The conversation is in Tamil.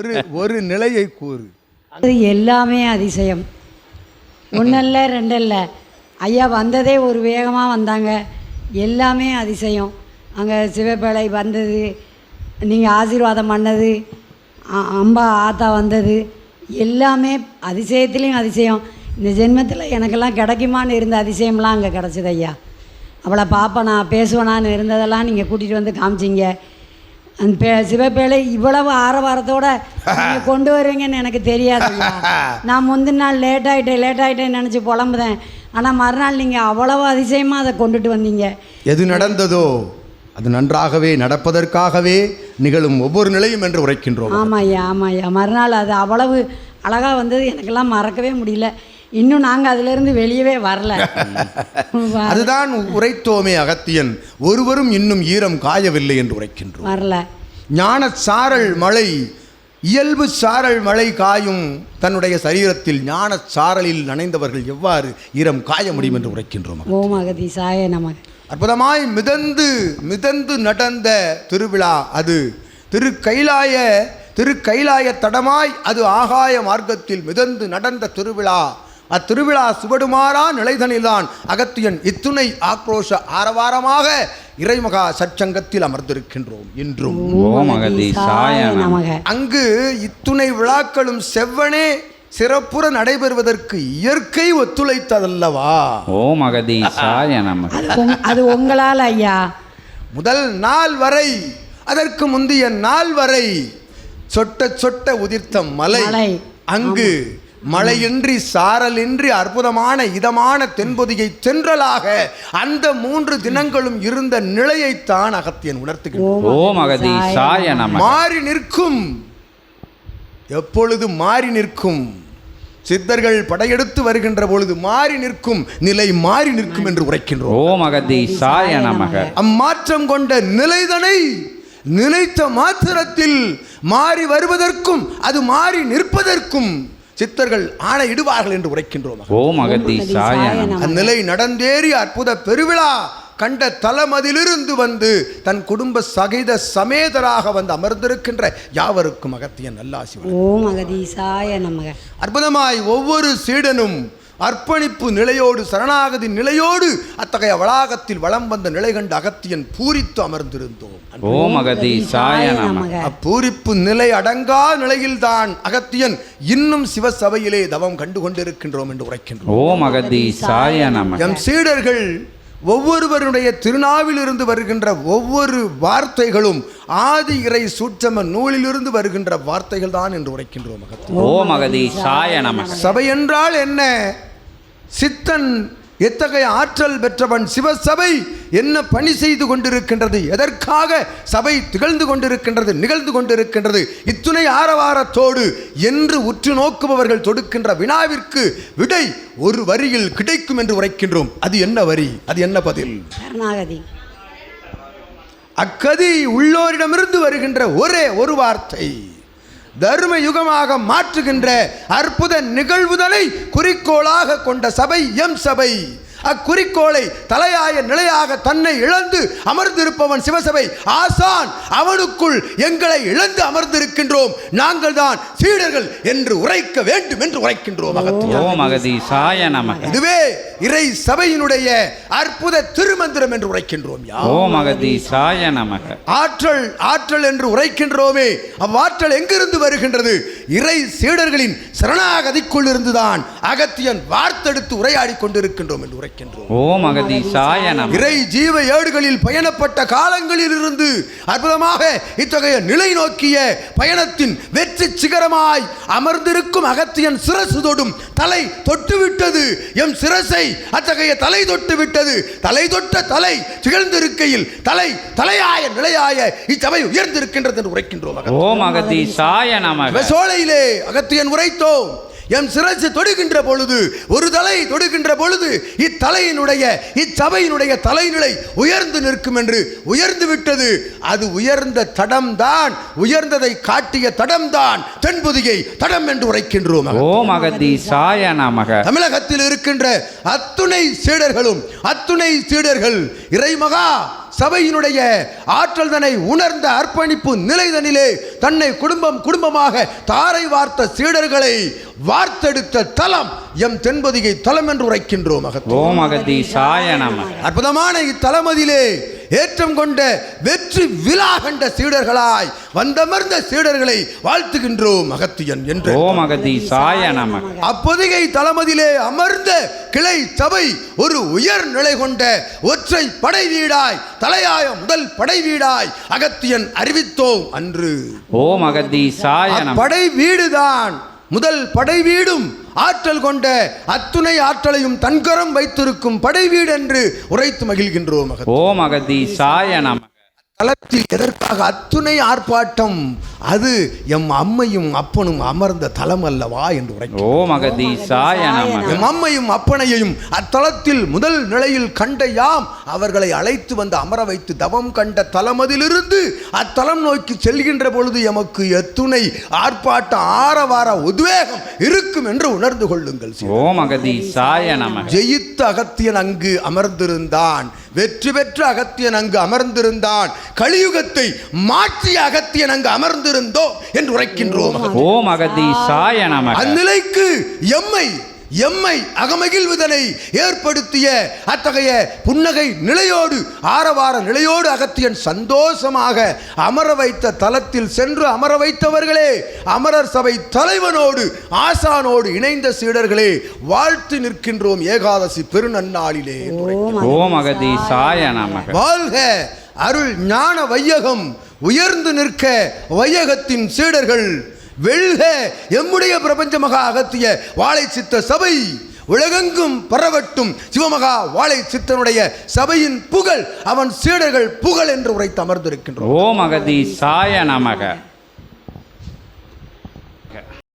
ஒரு ஒரு நிலையை கூறு. அது எல்லாமே அதிசயம். ஒன்றல்ல ரெண்டல்ல. ஐயா வந்ததே ஒரு வேகமாக வந்தாங்க. எல்லாமே அதிசயம். அங்கே சிவப்பேழை வந்தது நீங்கள் ஆசீர்வாதம் பண்ணது அம்பா ஆத்தா வந்தது. எல்லாமே அதிசயத்துலேயும் அதிசயம். இந்த ஜென்மத்தில் எனக்கெல்லாம் கிடைக்குமான்னு இருந்த அதிசயம்லாம் அங்கே கிடச்சிது ஐயா. அவளை பார்ப்பனா பேசுவனான்னு இருந்ததெல்லாம் நீங்கள் கூட்டிகிட்டு வந்து காமிச்சிங்க. அந்த பே சிவப்பேழை இவ்வளவு ஆரவாரத்தோட நீங்கள் கொண்டு வருவீங்கன்னு எனக்கு தெரியாது. நான் முந்தின நாள் லேட் ஆகிட்டேன் லேட் ஆகிட்டேன்னு நினச்சி புலம்புதேன். ஆனால் மறுநாள் நீங்கள் அவ்வளவு அதிசயமாக அதை கொண்டுட்டு வந்தீங்க. எது நடந்ததோ அது நன்றாகவே நடப்பதற்காகவே நிகழும் ஒவ்வொரு நிலையும் என்று உரைக்கின்றோம். ஆமாம் ஐயா ஆமாம் ஐயா மறுநாள் அது அவ்வளவு அழகாக வந்தது எனக்கெல்லாம் மறக்கவே முடியல. இன்னும் நாங்கள் அதிலிருந்து வெளியவே வரல. அதுதான் உரைத்தோமே அகத்தியன். ஒருவரும் இன்னும் ஈரம் காயவில்லை என்று உரைக்கின்றோம். வரல. ஞான சாரல் மழை இயல்பு சாரல் மழை காயும் தன்னுடைய சரீரத்தில் ஞான சாரலில் நனைந்தவர்கள் எவ்வாறு ஈரம் காய முடியும் என்று உரைக்கின்றோம் ஓம் அகதி சாய நமக. அற்புதமாய் மிதந்து மிதந்து நடந்த திருவிழா அது. திரு கைலாய திரு கைலாய தடமாய் அது ஆகாய மார்க்கத்தில் மிதந்து நடந்த திருவிழா. அத்திருவிழா சுவடுமாறா நிலைதனில்தான். அகத்தியன் இத்துணை ஆக்ரோஷ ஆரவாரமாக இறைமகா சற்சங்கத்தில் அமர்ந்திருக்கின்றோம் இன்றும். அங்கு இத்துணை விழாக்களும் செவ்வனே சிறப்புற நடைபெறுவதற்கு இயற்கை ஒத்துழைத்ததல்லவா? சாய நமக. அது உங்- அது உங்களால் ஐயா. முதல் நாள் வரை அதற்கு முந்தைய நாள் வரை சொட்ட சொட்ட உதிர்த்த மலை. அங்கு மழையின்றி சாரலின்றி அற்புதமான இதமான தென்பொதிகை தென்றலாக அந்த மூன்று தினங்களும் இருந்த நிலையைத்தான் அகத்தியன் நமக. மாறி நிற்கும். எப்பொழுது மாறி நிற்கும்? சித்தர்கள் படையெடுத்து வருகின்ற பொழுது மாறி நிற்கும். நிலை மாறி நிற்கும் என்று உரைக்கின்றோம். ஓம் அகதி சாய நமக. அம்மாற்றம் கொண்ட நிலைதனை நினைத்த மாத்திரத்தில் மாறி வருவதற்கும் அது மாறி நிற்பதற்கும் சித்தர்கள் ஆணையிடுவார்கள் என்று உரைக்கின்றோம். ஓம் அகதி அந்நிலை நடந்தேறிய அற்புத பெருவிழா கண்ட தலமதிலிருந்து வந்து தன் குடும்ப சகித சமேதராக வந்து அமர்ந்திருக்கின்ற யாவருக்கும் அகத்தியன் நல்லாசி. ஓம் அகதி சாய நமக அற்புதமாய் ஒவ்வொரு சீடனும் அர்ப்பணிப்பு நிலையோடு சரணாகதி நிலையோடு அத்தகைய வளாகத்தில் வலம் வந்த நிலை கண்ட அகத்தியன் பூரித்து அமர்ந்திருந்தோம். ஓம் அகதி அப்பூரிப்பு நிலை அடங்கா நிலையில்தான் அகத்தியன் இன்னும் சிவசபையிலே தவம் கண்டு கொண்டிருக்கின்றோம் என்று உரைக்கின்றோம். ஓம் அகதி எம் சீடர்கள் ஒவ்வொருவருடைய திருநாவிலிருந்து வருகின்ற ஒவ்வொரு வார்த்தைகளும் ஆதி இறை சூட்சம நூலிலிருந்து வருகின்ற வார்த்தைகள் தான் என்று உரைக்கின்றோம் அகதி சாய நமக சபை என்றால் என்ன? சித்தன் எத்தகைய ஆற்றல் பெற்றவன் சிவசபை என்ன பணி செய்து கொண்டிருக்கின்றது? எதற்காக சபை திகழ்ந்து கொண்டிருக்கின்றது நிகழ்ந்து கொண்டிருக்கின்றது? இத்துணை ஆரவாரத்தோடு என்று உற்று நோக்குபவர்கள் தொடுக்கின்ற வினாவிற்கு விடை ஒரு வரியில் கிடைக்கும் என்று உரைக்கின்றோம். அது என்ன வரி? அது என்ன பதில்? சரணாகதி அக்கதி உள்ளோரிடமிருந்து வருகின்ற ஒரே ஒரு வார்த்தை. தர்ம யுகமாக மாற்றுகின்ற அற்புத நிகழ்வுதலை குறிக்கோளாக கொண்ட சபை எம் சபை. அக்குறிக்கோளை தலையாய நிலையாக தன்னை இழந்து அமர்ந்திருப்பவன் சிவசபை ஆசான் அவனுக்குள் எங்களை இழந்து அமர்ந்திருக்கின்றோம். நாங்கள் தான் சீடர்கள் என்று உரைக்க வேண்டும் என்று உரைக்கின்றோம் இதுவே இறை சபையினுடைய அற்புத திருமந்திரம் என்று உரைக்கின்றோம் ஆற்றல் ஆற்றல் என்று உரைக்கின்றோமே. அவ்வாற்றல் எங்கிருந்து வருகின்றது? இறை சீடர்களின் சரணாகதிக்குள் இருந்துதான் அகத்தியன் வார்த்தெடுத்து உரையாடி கொண்டிருக்கின்றோம் என்று ஓம் நமக இறை ஜீவ ஏடுகளில் பயணப்பட்ட காலங்களில் இருந்து அற்புதமாக இத்தகைய நிலை நோக்கிய பயணத்தின் வெற்றி சிகரமாய் அமர்ந்திருக்கும் அகத்தியன் சிரசு தொடும் தலை தொட்டுவிட்டது. எம் சிரசை அத்தகைய தலை தொட்டு விட்டது தலை தொட்ட தலை திகழ்ந்திருக்கையில் தலை தலையாய நிலையாய இச்சபை உயர்ந்திருக்கின்றது என்று உரைக்கின்றோம். ஓம் அகதி சாய நமக. சோலையிலே அகத்தியன் உரைத்தோம். எம் சிரசு தொடுகின்ற பொழுது ஒரு தலை தொடுகின்ற பொழுது இத்தலையினுடைய இச்சபையினுடைய தலைநிலை உயர்ந்து நிற்கும் என்று உயர்ந்து விட்டது. அது உயர்ந்த தடம்தான் உயர்ந்ததை காட்டிய தடம்தான் தென்புதிகை தடம் என்று உரைக்கின்றோம். ஓம் அகதி சாய நமக. தமிழகத்தில் இருக்கின்ற அத்துணை சீடர்களும் அத்துணை சீடர்கள் இறைமகா சபையினுடைய ஆற்றல் தன்னை உணர்ந்த அர்ப்பணிப்பு நிலைதனிலே தன்னை குடும்பம் குடும்பமாக தாரை வார்த்த சீடர்களை வார்த்தெடுத்த தலம் எம் தென்பதிகை தலம் என்று உரைக்கின்றோம் அற்புதமான இத்தலமதிலே ஏற்றம் கொண்ட வெற்றி விழா கண்ட சீடர்களாய் வந்தமர்ந்த சீடர்களை வாழ்த்துகின்றோம் அகத்தியன் என்று. ஓம் அகதீசாய நமக அப்பொதிகை தளமதிலே அமர்ந்த கிளை சபை ஒரு உயர் நிலை கொண்ட ஒற்றை படை வீடாய் தலையாய முதல் படை வீடாய் அகத்தியன் அறிவித்தோம் அன்று. ஓம் அகதீசாய நமக படை வீடுதான். முதல் படை வீடும் ஆற்றல் கொண்ட அத்துணை ஆற்றலையும் தன்கரம் வைத்திருக்கும் படை வீடு என்று உரைத்து மகிழ்கின்றோம் ஓ மகதி அகதீசாய நமக தலத்தில் எதற்காக அத்துணை ஆர்ப்பாட்டம்? அது எம் அம்மையும் அப்பனும் அமர்ந்த தலம் அல்லவா என்று எம் அம்மையும் அப்பனையையும் அத்தலத்தில் முதல் நிலையில் கண்ட யாம்? அவர்களை அழைத்து வந்து அமர வைத்து தவம் கண்ட தலமதிலிருந்து அத்தலம் நோக்கி செல்கின்ற பொழுது எமக்கு எத்துணை ஆர்ப்பாட்ட ஆரவார உத்வேகம் இருக்கும் என்று உணர்ந்து கொள்ளுங்கள் ஜெயித்த அகத்தியன் அங்கு அமர்ந்திருந்தான். வெற்றி பெற்ற அகத்தியன் அங்கு அமர்ந்திருந்தான். கலியுகத்தை மாற்றிய அகத்தியன் அங்கு அமர்ந்திருந்தோ என்று உரைக்கின்றோம். ஓம் அகதீசாய நமக. அந்நிலைக்கு எம்மை எம்மை அகமகிழ்வுதனை ஏற்படுத்திய அத்தகைய புன்னகை நிலையோடு ஆரவார நிலையோடு அகத்தியன் சந்தோஷமாக அமர வைத்த தலத்தில் சென்று அமர வைத்தவர்களே அமரர் சபை தலைவனோடு ஆசானோடு இணைந்த சீடர்களே வாழ்த்து நிற்கின்றோம் ஏகாதசி பெருநன்னாளிலே. ஓம் அகதீசாய நமக வாழ்க அருள் ஞான வையகம் உயர்ந்து நிற்க வையகத்தின் சீடர்கள் வெல்க எம்முடைய பிரபஞ்ச மகா அகத்திய வாழை சித்த சபை. உலகெங்கும் பரவட்டும் சிவமகா வாழை சித்தனுடைய சபையின் புகழ். அவன் சீடர்கள் புகழ் என்று உரைத்து அமர்ந்திருக்கின்றோம் ஓம் அகதீசாய நமக.